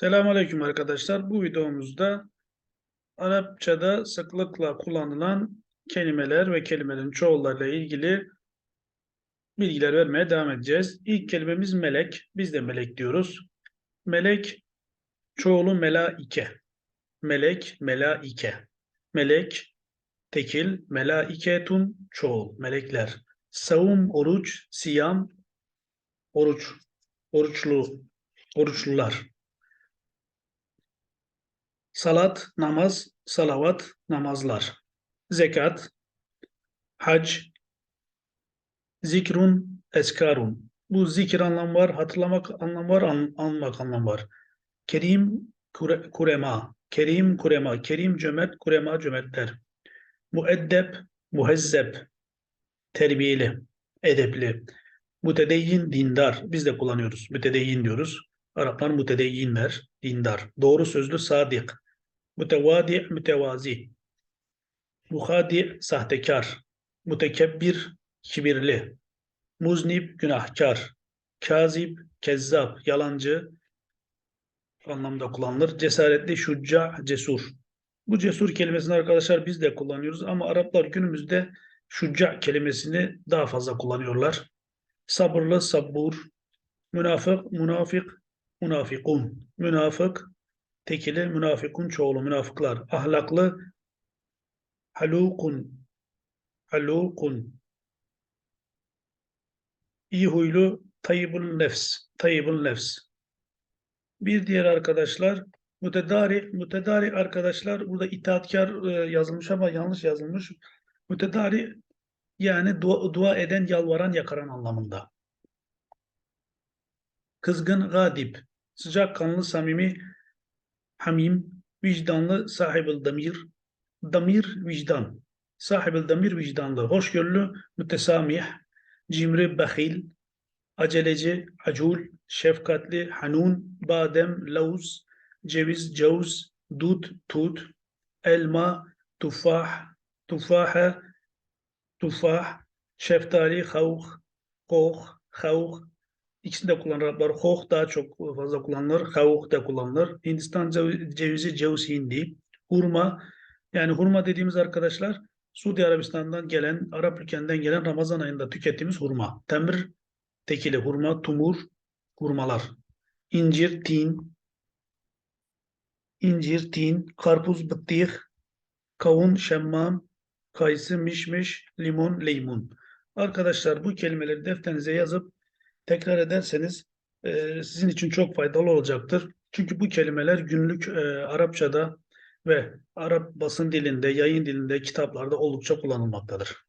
Selamünaleyküm arkadaşlar. Bu videomuzda Arapçada sıklıkla kullanılan kelimeler ve kelimelerin çoğullarıyla ilgili bilgiler vermeye devam edeceğiz. İlk kelimemiz melek. Biz de melek diyoruz. Melek çoğulu melaike. Melek, melaike. Melek, tekil, melaiketun çoğul, melekler. Savum, oruç, siyam, oruç, oruçlu, oruçlular. Salat, namaz, salavat, namazlar. Zekat, hac, zikrun, eskarun. Bu zikir anlamı var, hatırlamak anlamı var, an, anmak anlamı var. Kerim, kure, kurema. Kerim, kurema. Kerim, cömert, kurema, cömertler. Mueddep, muhezzep. Terbiyeli, edepli. Mütedeyyin, dindar. Biz de kullanıyoruz. Mütedeyyin diyoruz. Araplar mütedeyyinler, dindar. Doğru sözlü, sadık. Mütevadi, mütevazi. Muhadi, sahtekar. Mütekebbir, kibirli. Muznib, günahkar. Kazib, kezzap, yalancı anlamda kullanılır. Cesaretli, şucca, cesur. Bu cesur kelimesini arkadaşlar biz de kullanıyoruz ama Araplar günümüzde şucca kelimesini daha fazla kullanıyorlar. Sabırlı, sabbur. Münafık, münafık, münafikun. Münafık, tekili, münafikun çoğulu, münafıklar. Ahlaklı, halukun, halukun. İyi huylu, tayyibun nefs, tayyibun nefs. Bir diğer arkadaşlar, mütedari, mütedari arkadaşlar, burada itaatkar e, yazılmış ama yanlış yazılmış. Mütedari yani dua, dua eden, yalvaran, yakaran anlamında. Kızgın, gadip, sıcakkanlı, samimi, hamim, vicdanlı, sahibül damir, damir, vicdan, sahibül damir, vicdanlı, hoşgörülü, mütesamih, cimri, bahil, aceleci, acul, şefkatli, hanun, badem, lauz, ceviz, cevuz, dut, tut, elma, tufah, tufaha, tufah, şeftali, havh, koh, havh, İkisini de kullanır Araplar. Hoh daha çok fazla kullanılır. Havuk da kullanılır. Hindistan cev- cevizi ceviz hindi. Hurma. Yani hurma dediğimiz arkadaşlar Suudi Arabistan'dan gelen, Arap ülkenden gelen Ramazan ayında tükettiğimiz hurma. Temir, tekili hurma, tumur, hurmalar. İncir, tin, incir, tin, karpuz, bıttih, kavun, şemmam, kayısı, mişmiş, limon, leymun. Arkadaşlar bu kelimeleri defterinize yazıp tekrar ederseniz e, sizin için çok faydalı olacaktır. Çünkü bu kelimeler günlük e, Arapçada ve Arap basın dilinde, yayın dilinde, kitaplarda oldukça kullanılmaktadır.